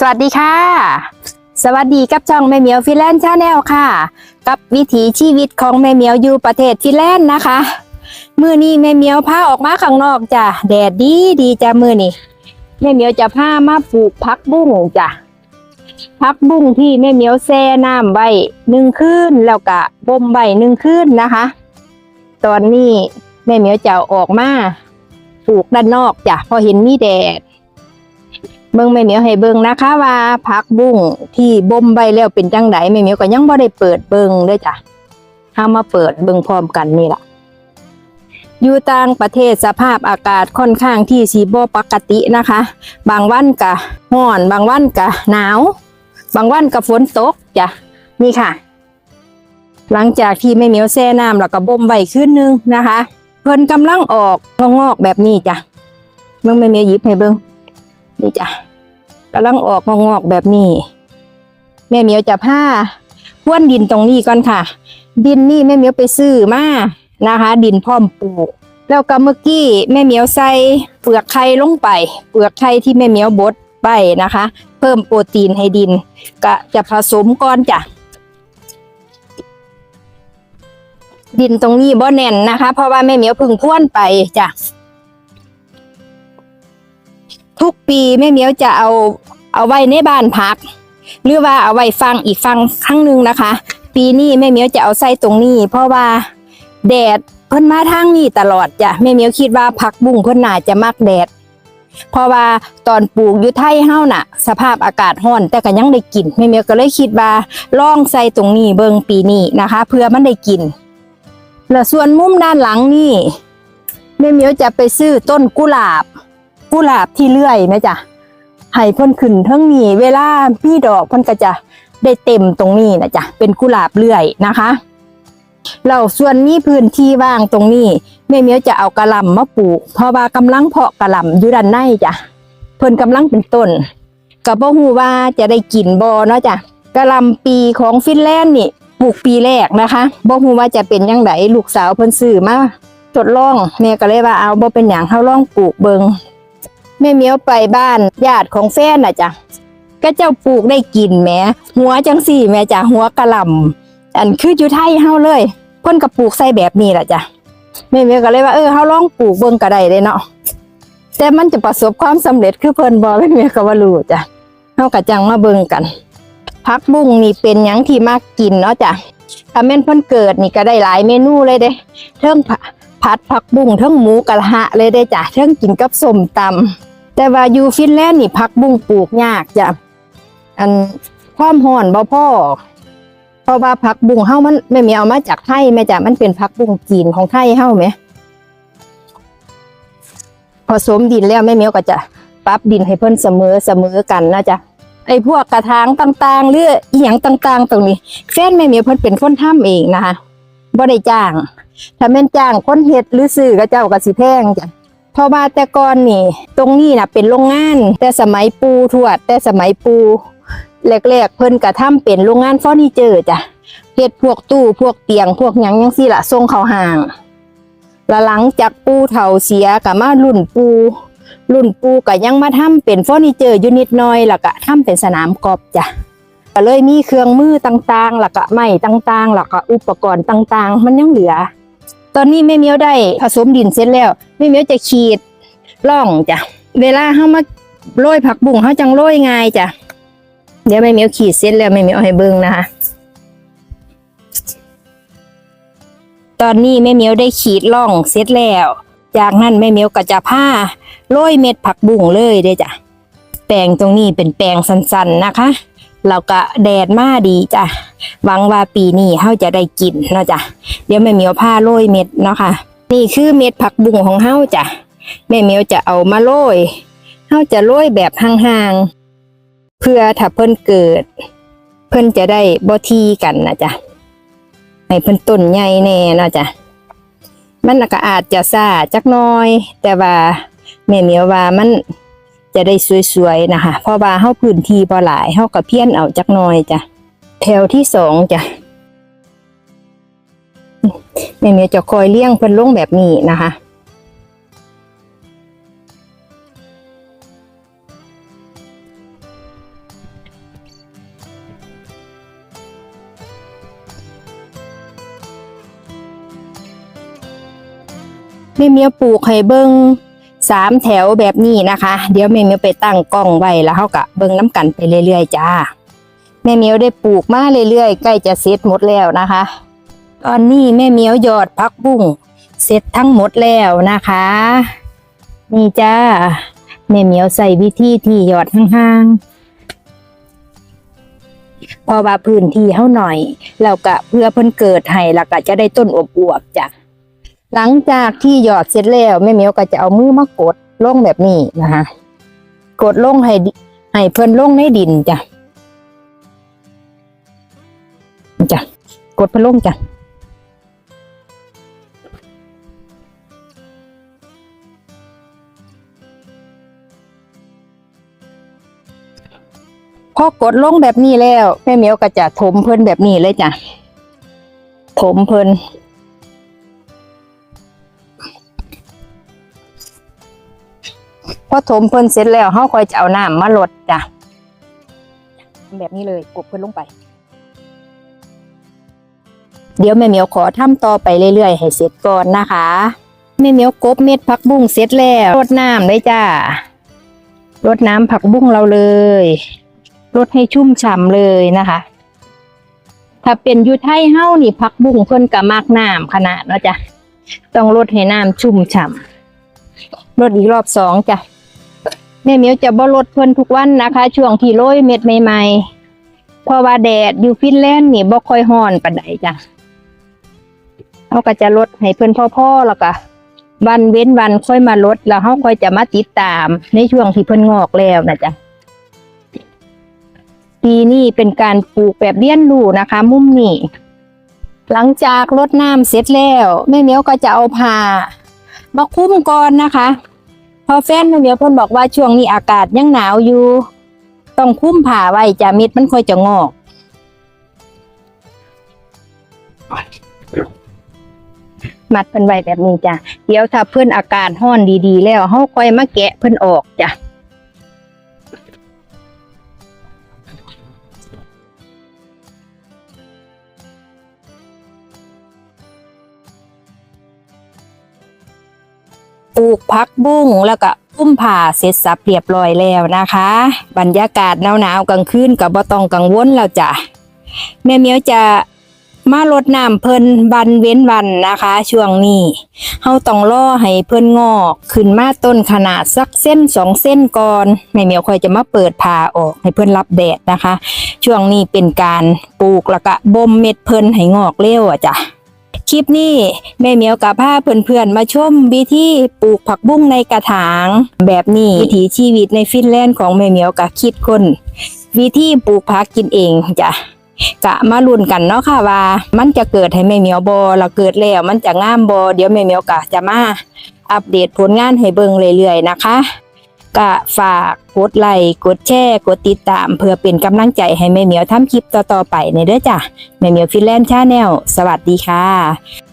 สวัสดีค่ะ สวัสดีกับช่องแม่เหมียวฟิแลนด์ชาแนลค่ะ กับวิถีชีวิตของแม่เหมียวอยู่ประเทศฟิแลนด์นะคะมือนี้แม่เหมียวพาออกมาข้างนอกจ้ะแดดดีดีจ้ะมือนี้แม่เหมียวจะพามาปลูกพักบุ้งจ้ะพักบุ้งที่แม่เหมียวแช่น้ำไว้หนึ่งคืนแล้วก็บ่มไว้หนึ่งคืนนะคะ ตอนนี้แม่เหมียวจะออกมาปลูกด้านนอกจ้ะพอเห็นมีแดด เบิ่งแม่เหมียวให้เบิ่งนะคะว่าผักบุ้งที่บ่มใบแล้วเป็นจังไดแม่เหมียวก็ยังบ่ได้เปิดเบิ่งเด้อจ้ะเฮามาเปิดเบิ่งพร้อมกันนี่ล่ะ อยู่ต่างประเทศสภาพอากาศค่อนข้างที่สิบ่ปกตินะคะ บางวันก็ร้อน บางวันก็หนาว บางวันก็ฝนตกจ้ะนี่ค่ะ หลังจากที่แม่เหมียวแช่น้ำแล้วก็บ่มไว้คืนนึงนะคะ เพิ่นกำลังออกงอกแบบนี้จ้ะเบิ่งแม่เหมียวหยิบให้เบิ่ง นี่จ้ะกำลังออกงอกๆแบบนี้ แม่เหมียวจะผ้าพ้วนดินตรงนี้ก่อนค่ะ ดินนี่แม่เหมียวไปซื้อมานะคะ ดินพร้อมปลูกแล้วก็เมื่อกี้แม่เหมียวใส่เปลือกไข่ลงไป เปลือกไข่ที่แม่เหมียวบดไปนะคะ เพิ่มโปรตีนให้ดิน ก็จะผสมก่อนจ้ะดินตรงนี้บ่แน่นนะคะ เพราะว่าแม่เหมียวพึ่งพ่วนไปจ้ะ ทุกปีแม่เมียวจะเอาเอาไว้ในบ้านพัก หรือว่าเอาไว้ฟังอีกฟังครั้งหนึ่งนะคะ ปีนี้แม่เมียวจะเอาใส่ตรงนี้ เพราะว่าแดดเพิ่นมาทางนี้ตลอดจ้ะแม่เมียวคิดว่าผักบุ้งเพิ่นน่าจะมักแดดเพราะว่าตอนปลูกอยู่ไทยเฮาน่ะ สภาพอากาศร้อนแต่ก็ยังได้กินแม่เมียวก็เลยคิดว่าลองใส่ตรงนี้เบิงปีนี้นะคะ เพื่อมันได้กินแล้วส่วนมุมด้านหลังนี่แม่เมียวจะไปซื้อต้นกุหลาบ กุหลาบที่เลื่อยไหมจ๊ะให้เพ่นขึ้นเทั้งนี้เวลาพี่ดอกเพ่นก็จะได้เต็มตรงนี้นะจ๊ะเป็นกุหลาบเลื่อยนะคะเราส่วนนี้พื้นที่ว่างตรงนี้แม่เมียวจะเอากระลำมาปลูก เพราะว่ากำลังเพาะกระลำอยู่ด้านในจ้ะเพิ่นกำลังเป็นต้นกับบ่ฮู้ว่าจะได้กินบ่เนาะจ้ะกระลำปีของฟินแลนด์นี่ปลูกปีแรกนะคะบ่ฮู้ว่าจะเป็นยังไงลูกสาวเพิ่นซื้อมาทดลองแม่ก็เลยว่าเอาบ่เป็นหยังเฮาลองปลูกเบิง แม่เมียวไปบ้านญาติของแฟนน่ะจ้ะก็เจ้าปลูกได้กินแหมหัวจังสี่แม่จ้ะหัวกระหล่ำอันคืออยู่ไทยเฮาเลยพ่นก็ปลูกใส่แบบนี้แหละจ้ะแม่เมียวก็เลยว่าเออเฮาลองปลูกเบิ่งก็ได้เลยเนาะแต่มันจะประสบความสำเร็จคือเพิ่นบ่แม่เมียวก็บ่รู้จ้ะเฮาก็จังมาเบิ่งกันผักบุ้งนี่เป็นหยังที่มากกินเนาะจ้ะถ้าแม่นเพิ่นเกิดนี่ก็ได้หลายเมนูเลยเด้เทิงผัดผักบุ้งเทิงหมูกระทะเลยเด้จ้ะเทิงกินกับส้มตำ แต่ว่าอยู่ฟินแลนด์นี่ผักบุ้งปลูกยากจ้ะอันความห่อนบ่พ่อเพราะว่าผักบุ้งเฮ้ามันไม่มีเอามาจากไทยแม่จ้ะมันเป็นผักบุ้งจีนของไทยเฮ้าไหมผสมดินแล้วแม่เหมียวก็จะปรับดินให้เพิ่นเสมอเสมอกันนะจ๊ะไอ้พวกกระถางต่างๆหรืออีหยังต่าง ๆ ตรงนี้แฟนแม่เหมียวเพิ่นเป็นคนทำเองนะคะบ่ได้จ้าง ถ้าแม่นจ้างคนเฮ็ดหรือซื้อก็เจ้าก็สิแพงจ้ะ เพราะว่าแต่ก่อนนี่ ตรงนี้นะเป็นโรงงาน แต่สมัยปูทวด แต่สมัยปูแรกๆเพิ่นกระทำเป็นโรงงานเฟอร์นิเจอร์จ้ะเฮ็ดพวกตู้พวกเตียง พวกหยังยังซี่ละส่งเขาห้างล้วหลังจากปูเฒ่าเสียก็มารุ่นปูรุ่นปูก็ยังมาทำเป็นเฟอร์นิเจอร์ยูนิดน่อยแล้วก็ทำเป็นสนามกอล์ฟจ้ะก็เลยมีเครื่องมือต่างๆแล้วก็ไม้ต่างๆแล้วก็อุปกรณ์ต่างๆ มันยังเหลือ ตอนนี้แม่เมียวได้ผสมดินเสร็จแล้วแม่เมียวจะขีดร่องจ้ะเวลาเฮามาโรยผักบุ้งเฮาจังโรยง่ายจ้ะเดี๋ยวแม่เมียวขีดเสร็จแล้วแม่เมียวให้เบิ่งนะคะตอนนี้แม่เมียวได้ขีดร่องเสร็จแล้ว จากนั้นแม่เมียวก็จะผ้าโรยเม็ดผักบุ้งเลยเด้จ้ะแปลงตรงนี้เป็นแปลงสั้นๆนะคะ แล้วก็แดดมาดีจ้ะหวังว่าปีนี้เฮาจะได้กินเนาะจ้ะเดี๋ยวแม่เหมียวผ้าโรยเม็ดเนาะค่ะ นี่คือเม็ดผักบุ้งของเฮาจ้ะแม่เหมียวจะเอามาโรยเฮาจะโรยแบบห่างๆเพื่อถ้าเพิ่นเกิด เพิ่นจะได้บ่ทีกันนะจ๊ะให้เพิ่นต้นใหญ่แน่เนาะจ้ะมันก็อาจจะซ่าจักน้อย แต่ว่าแม่เหมียวว่ามัน จะได้สวยๆนะคะเพราะว่าเข้าพื้นที่พอหลายเข้าก็เพี้ยนเอาจักหน่อยจ้ะแถวที่สองจ้ะแม่เมียจะคอยเลี้ยงเพิ่นลงแบบนี้นะคะแม่เมียปลูกไข่เบิง สามแถวแบบนี้นะคะ เดี๋ยวแม่เมียวไปตั้งกล้องไว้แล้วเฮากะเบิงน้ำกันไปเรื่อยๆจ้าแม่เมียวได้ปลูกมาเรื่อยๆใกล้จะเสร็จหมดแล้วนะคะ ตอนนี้แม่เมียวยอดพักบุ้งเสร็จทั้งหมดแล้วนะคะ นี่จ้าแม่เหมียวใส่วิธีที่หยอดห่างๆ พอว่าพื้นที่เฮาหน่อย แล้วก็เพื่อเพิ่นเกิดให้แล้วก็จะได้ต้นอวบๆจ้ะ หลังจากที่หยอดเสร็จแล้วแม่เมียวก็จะเอามือมากดลงแบบนี้นะคะกดลงให้ให้เพิ่นลงในดินจ้ะจ้ะกดเพิ่นลงจ้ะพอกดลงแบบนี้แล้วแม่เมียวก็จะถมเพิ่นแบบนี้เลยจ้ะถมเพิ่น อถมเพิ่นเสร็จแล้วเฮาคอยจะเอาน้ำมาลดจ้ะแบบนี้เลยกดเพิ่นลงไป เดี๋ยวแม่เหมียวขอทำต่อไปเรื่อยๆ ให้เสร็จก่อนนะคะแม่เหมียวกบเม็ดผักบุ้งเสร็จแล้วรดน้ำเลยจ้ารดน้ำผักบุ้งเราเลยรดให้ชุ่มฉ่ำเลยนะคะ ถ้าเป็นยูไทยเฮ้านี่พักบุ้งเพิ่นกับมากน้ำขนาดเนาะจ้ะต้องรดให้น้ำชุ่มฉ่ำรดอีกรอบสองจ้ะ ม่เมียวจะบ่รดเพิ่นทุกวันนะคะ ช่วงที่โรยเม็ดใหม่ๆเพราะว่าแดดอยู่ฟินแลนด์นี่บ่ค่อยร้อนปานใดจ้ะเขาก็จะลดให้เพิ่อนพ่อๆแล้วก็วันเว้นวันค่อยมาลดแล้วเขาค่อยจะมาติดตามในช่วงที่เพิ่อนงอกแล้วนะจ๊ะปีนี้เป็นการปลูกแบบเลี้ยนรูนะคะ มุมนี้หลังจากรดน้ำเสร็จแล้วแม่เมียวก็จะเอาผ้ามาคลุ้มก่อนนะคะ พอแฟนแม่เหมียวเพิ่นบอกว่าช่วงนี้อากาศยังหนาวอยู่ ต้องคุ้มผ้าไว้จะเม็ดมันค่อยจะงอก มัดเพิ่นไว้แบบนี้จ้ะเดี๋ยวถ้าเพิ่นอาการห้อนดีๆ แล้วเฮาค่อยมาแกะเพิ่นออกจ้ะ ปลูกพักบุ้งแล้วก็พุ่มผ่าเสร็จสับเรียบร้อยแล้วนะคะ บรรยากาศหนาวๆกลางคืนกับบ่ต้องกังวลแล้วจ้ะแม่เมียวจะมารดน้ำเพิ่นวันเว้นวันนะคะ ช่วงนี้เฮาต้องรอให้เพิ่นงอกขึ้นมาต้นขนาดสักเส้นสองเส้นก่อนแม่เมียวค่อยจะมาเปิดผ่าออกให้เพิ่นรับแดดนะคะ ช่วงนี้เป็นการปลูกแล้วก็บ่มเม็ดเพิ่นให้งอกเร็วอะจ้ะ คลิปนี้แม่เหมียวกับผ้าเพื่อนๆมาชมวิธีปลูกผักบุ้งในกระถาง แบบนี้วิถีชีวิตในฟินแลนด์ของแม่เหมียวกับคิดคนวิธีปลูกผักกินเองจ้ะกะมาลุ้นกันเนาะค่ะว่า มันจะเกิดให้แม่เหมียวบอเราเกิดแล้วมันจะงามบอเดี๋ยวแม่เหมียวกะจะมาอัปเดตผลงานให้เบิ่งเรื่อยๆนะคะ ก็ฝากกดไลค์กดแชร์กดติดตาม เพื่อเป็นกำลังใจให้แม่เหมียวทำคลิปต่อๆไปในเด้อจ้ะแม่เหมียวฟินแลนด์ชาแนลสวัสดีค่ะ